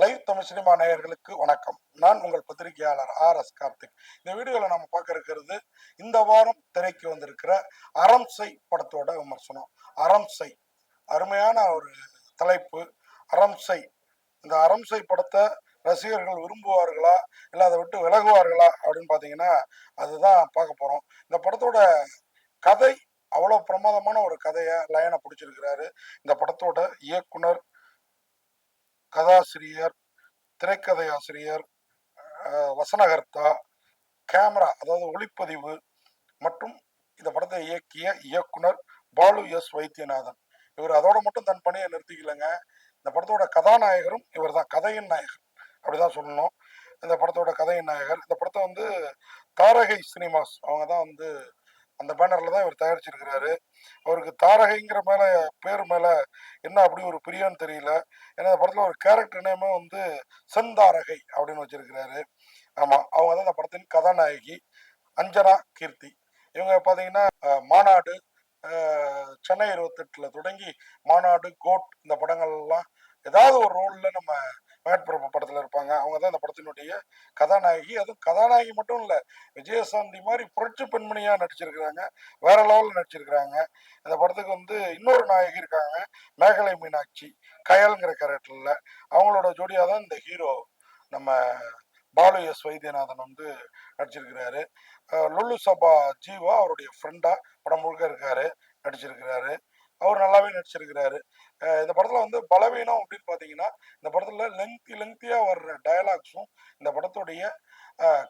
Live Tamil cinema நேயர்களுக்கு வணக்கம். நான் உங்கள் பத்திரிகையாளர் ஆர் எஸ் கார்த்திக். இந்த வீடியோவில் நம்ம பார்க்க இருக்கிறது இந்த வாரம் திரைக்கு வந்திருக்கிற அரம்சை படத்தோட விமர்சனம். அரம்சை அருமையான ஒரு தலைப்பு. அரம்சை இந்த அரம்சை படத்தை ரசிகர்கள் விரும்புவார்களா? இல்லை அதை விட்டு விலகுவார்களா? அப்படின்னு பார்த்தீங்கன்னா அதுதான் பார்க்க போகிறோம் இந்த படத்தோட கதை அவ்வளோ பிரமாதமான ஒரு கதையை லைனை பிடிச்சிருக்கிறாரு. இந்த படத்தோட இயக்குனர் கதாசிரியர் திரைக்கதை ஆசிரியர் வசனகர்த்தா கேமரா அதாவது ஒளிப்பதிவு மற்றும் இந்த படத்தை இயக்கிய இயக்குனர் பாலு எஸ் வைத்தியநாதன். இவர் அதோட மட்டும் தன் பணியை நிறுத்திக்கலைங்க. இந்த படத்தோட கதாநாயகரும் இவர் தான் கதையின் நாயகர். அப்படிதான் சொல்லணும். இந்த படத்தோட கதையின் நாயகர். இந்த படத்தை வந்து தாரகை சினிமாஸ். அவங்க தான் வந்து அந்த பேனர்ல தான் இவர் தயாரிச்சிருக்கிறாரு. அவருக்கு தாரகைங்கிற மேல பேர் மேல என்ன அப்படி ஒரு பிரியம்னு தெரியல. ஏன்னா அந்த படத்துல ஒரு கேரக்டர் நேமே வந்து செந்தாரகை அப்படின்னு வச்சிருக்கிறாரு. ஆமா அவங்க தான் அந்த படத்தின் கதாநாயகி அஞ்சனா கீர்த்தி. இவங்க பாத்தீங்கன்னா மாநாடு சென்னை இருபத்தெட்டுல தொடங்கி மாநாடு கோட் இந்த படங்கள்லாம் ஏதாவது ஒரு ரோல்ல நம்ம மேட்பிரபு படத்துல இருப்பாங்க. அவங்க தான் இந்த படத்தினுடைய கதாநாயகி. அதுவும் கதாநாயகி மட்டும் இல்ல விஜயசாந்தி மாதிரி புரட்சி பெண்மணியா நடிச்சிருக்கிறாங்க. வேற லெவல்ல நடிச்சிருக்கிறாங்க. இந்த படத்துக்கு வந்து இன்னொரு நாயகி இருக்காங்க மேகலை மீனாட்சி. கயல்ங்கிற கேரக்டர்ல அவங்களோட ஜோடியா தான் இந்த ஹீரோ நம்ம பாலு எஸ் வைத்தியநாதன் வந்து நடிச்சிருக்கிறாரு. லுல்லு சபா ஜீவா அவருடைய ஃப்ரெண்டா படம் முழுக்க இருக்காரு நடிச்சிருக்கிறாரு. அவர் நல்லாவே நடிச்சிருக்கிறாரு. இந்த படத்துல வந்து பலவீனம் அப்படின்னு பாத்தீங்கன்னா இந்த படத்துல லெங்தி லெங்தியா வர்ற டயலாக்ஸும் இந்த படத்துடைய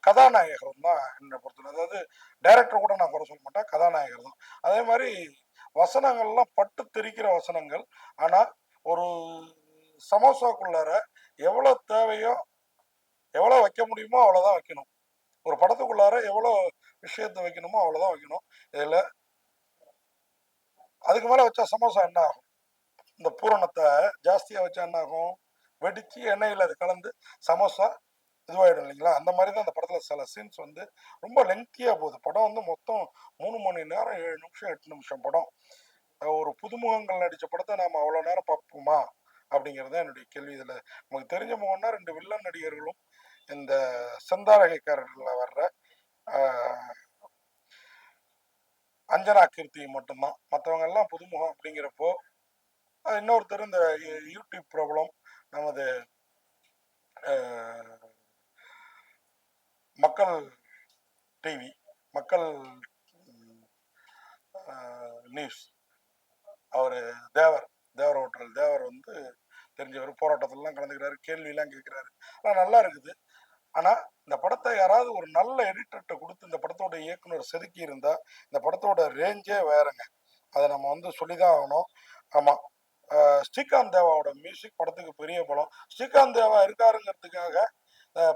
கதாநாயகரும் தான் என்னை பொறுத்தவரை. அதாவது டைரக்டர் கூட நான் குறை சொல்ல மாட்டேன். கதாநாயகர் தான். அதே மாதிரி வசனங்கள்லாம் பட்டு தெரிக்கிற வசனங்கள். ஆனா ஒரு சமோசாக்குள்ளார எவ்வளவு தேவையோ எவ்வளவு வைக்க முடியுமோ அவ்வளவுதான் வைக்கணும். ஒரு படத்துக்குள்ளார எவ்வளவு விஷயத்தை வைக்கணுமோ அவ்வளவுதான் வைக்கணும். இதுல அதுக்கு மேலே வச்சா சமோசா என்ன ஆகும் இந்த பூரணத்தை ஜாஸ்தியாக வச்சா என்ன ஆகும் வெடித்து எண்ணெயில் அது கலந்து சமோசா இதுவாயிடும் இல்லைங்களா? அந்த மாதிரி தான் அந்த படத்தில் சில சீன்ஸ் வந்து ரொம்ப லெங்க்தியா போகுது. படம் வந்து மொத்தம் மூணு மணி நேரம் ஏழு நிமிஷம் எட்டு நிமிஷம் படம். ஒரு புதுமுகங்கள் நடித்த படத்தை நாம் அவ்வளோ நேரம் பார்ப்போமா? அப்படிங்கிறது தான் என்னுடைய கேள்வி. இதில் நமக்கு தெரிஞ்ச முகம்னா ரெண்டு வில்லன் நடிகர்களும் இந்த செந்தாரகைக்காரர்களில் வர்ற அஞ்சனா கீர்த்தி மட்டும்தான். மற்றவங்க எல்லாம் புதுமுகம் அப்படிங்கிறப்போ இன்னொருத்தர் இந்த யூ- யூடியூப் ப்ராப்ளம் நமது ஆஹ், மக்கள் டிவி மக்கள் நியூஸ் அவர் தேவர் தேவர் ஹோட்டல். தேவர் வந்து தெரிஞ்சவர். போராட்டத்திலலாம் கலந்துக்கிறாரு. கேள்வியெல்லாம் கேட்குறாரு. ஆனால் நல்லா இருக்குது. ஆனால் இந்த படத்தை யாராவது ஒரு நல்ல எடிட்டர்கிட்ட கொடுத்து இந்த படத்தோட இயக்குனர் செதுக்கி இருந்தா இந்த படத்தோட ரேஞ்சே வேறங்க. அதை நம்ம வந்து சொல்லிதான் ஆகணும். ஆமாம் ஸ்ரீகாந்த் தேவாவோட மியூசிக் படத்துக்கு பெரிய பலம். ஸ்ரீகாந்த் தேவா இருக்காருங்கிறதுக்காக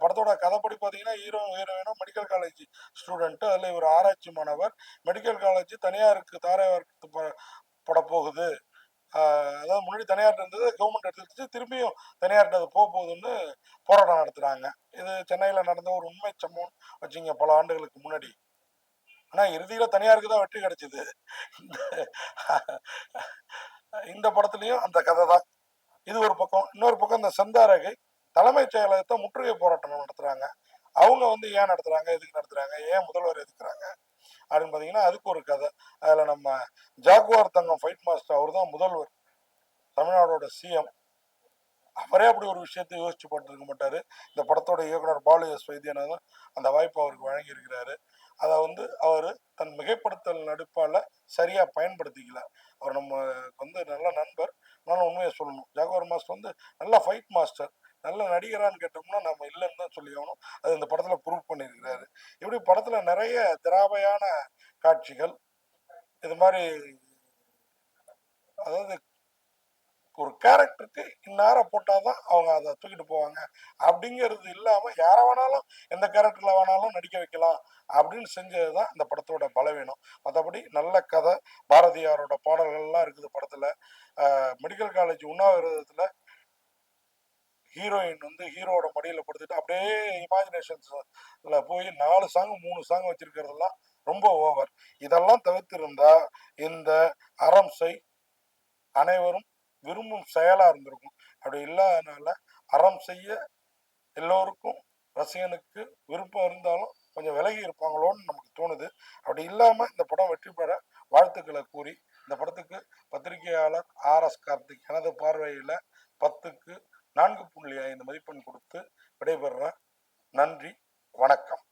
படத்தோட கதைப்படி பார்த்தீங்கன்னா ஹீரோ ஹீரோயினும் மெடிக்கல் காலேஜ் ஸ்டூடெண்ட்டு அதில் இவர் ஆராய்ச்சி மாணவர் மெடிக்கல் காலேஜ் தனியாருக்கு தாரையாருக்கு ப- பட போகுது அதாவது முன்னாடி தனியார் இருந்தது கவர்மெண்ட் எடுத்துச்சு திரும்பியும் தனியார்கிட்ட அது போக போகுதுன்னு போராட்டம் நடத்துகிறாங்க இது சென்னையில் நடந்த ஒரு உண்மை சம்பவம் வச்சுங்க பல ஆண்டுகளுக்கு முன்னாடி. ஆனால் இறுதியில் தனியாருக்கு தான் வெற்றி கிடைச்சிது. இந்த படத்துலையும் அந்த கதை தான். இது ஒரு பக்கம். இன்னொரு பக்கம் இந்த செந்தாரகை தலைமைச் செயலகத்தை முற்றுகை போராட்டம் நடத்துகிறாங்க அவங்க வந்து ஏன் நடத்துகிறாங்க எதுக்கு நடத்துகிறாங்க ஏன் முதல்வர் எதுக்குறாங்க? அப்படின்னு பார்த்தீங்கன்னா அதுக்கு ஒரு கதை. அதில் நம்ம ஜாகுவார் தங்கம் ஃபைட் மாஸ்டர் அவர் தான் முதல்வர். தமிழ்நாடோட சிஎம் அவரே அப்படி ஒரு விஷயத்தை யோசிச்சு போட்டுருக்க மாட்டார். இந்த படத்தோட இயக்குனர் பாலு எஸ் வைத்தியநாதன் அந்த வாய்ப்பு அவருக்கு வழங்கியிருக்கிறாரு. அதை வந்து அவர் தன் மிகைப்படுத்தல் நடுப்பால் சரியாக பயன்படுத்திக்கல. அவர் நம்ம வந்து நல்ல நண்பர். நான் உண்மையை சொல்லணும். ஜாகுவார் மாஸ்டர் வந்து நல்ல ஃபைட் மாஸ்டர் நல்ல நடிகரான்னு கேட்டோம்னா நம்ம இல்லைன்னு தான் சொல்லி ஆகணும். அது இந்த படத்துல ப்ரூவ் பண்ணியிருக்கிறாரு. இப்படி படத்துல நிறைய திராவையான காட்சிகள் இது மாதிரி அதாவது ஒரு கேரக்டருக்கு இந்நேரம் போட்டாதான் அவங்க அதை தூக்கிட்டு போவாங்க. அப்படிங்கிறது இல்லாம யாரை வேணாலும் எந்த கேரக்டர்ல வேணாலும் நடிக்க வைக்கலாம் அப்படின்னு செஞ்சதுதான் இந்த படத்தோட பலவீனம். மற்றபடி நல்ல கதை பாரதியாரோட பாடல்கள்லாம் இருக்குது படத்துல. மெடிக்கல் காலேஜ் உண்ணாவிரதத்துல ஹீரோயின் வந்து ஹீரோட மடியில் படுத்துட்டு அப்படியே இமேஜினேஷன்ஸில் போய் நாலு சாங் மூணு சாங் வச்சிருக்கிறதெல்லாம் ரொம்ப ஓவர் இதெல்லாம் தவிர்த்திருந்தா இந்த அறம்சை அனைவரும் விரும்பும் செயலாக இருந்திருக்கும். அப்படி இல்லாதனால அறம் செய்ய எல்லோருக்கும் ரசிகனுக்கு விருப்பம் இருந்தாலும் கொஞ்சம் விலகி இருப்பாங்களோன்னு நமக்கு தோணுது. அப்படி இல்லாமல் இந்த படம் வெற்றி பெற வாழ்த்துக்களை கூறி இந்த படத்துக்கு பத்திரிகையாளர் ஆர் எஸ் கார்த்திக் எனது பார்வையில் பத்துக்கு நான்கு புள்ளி ஐந்து மதிப்பெண் கொடுத்து விடைபெறுறேன் நன்றி வணக்கம்.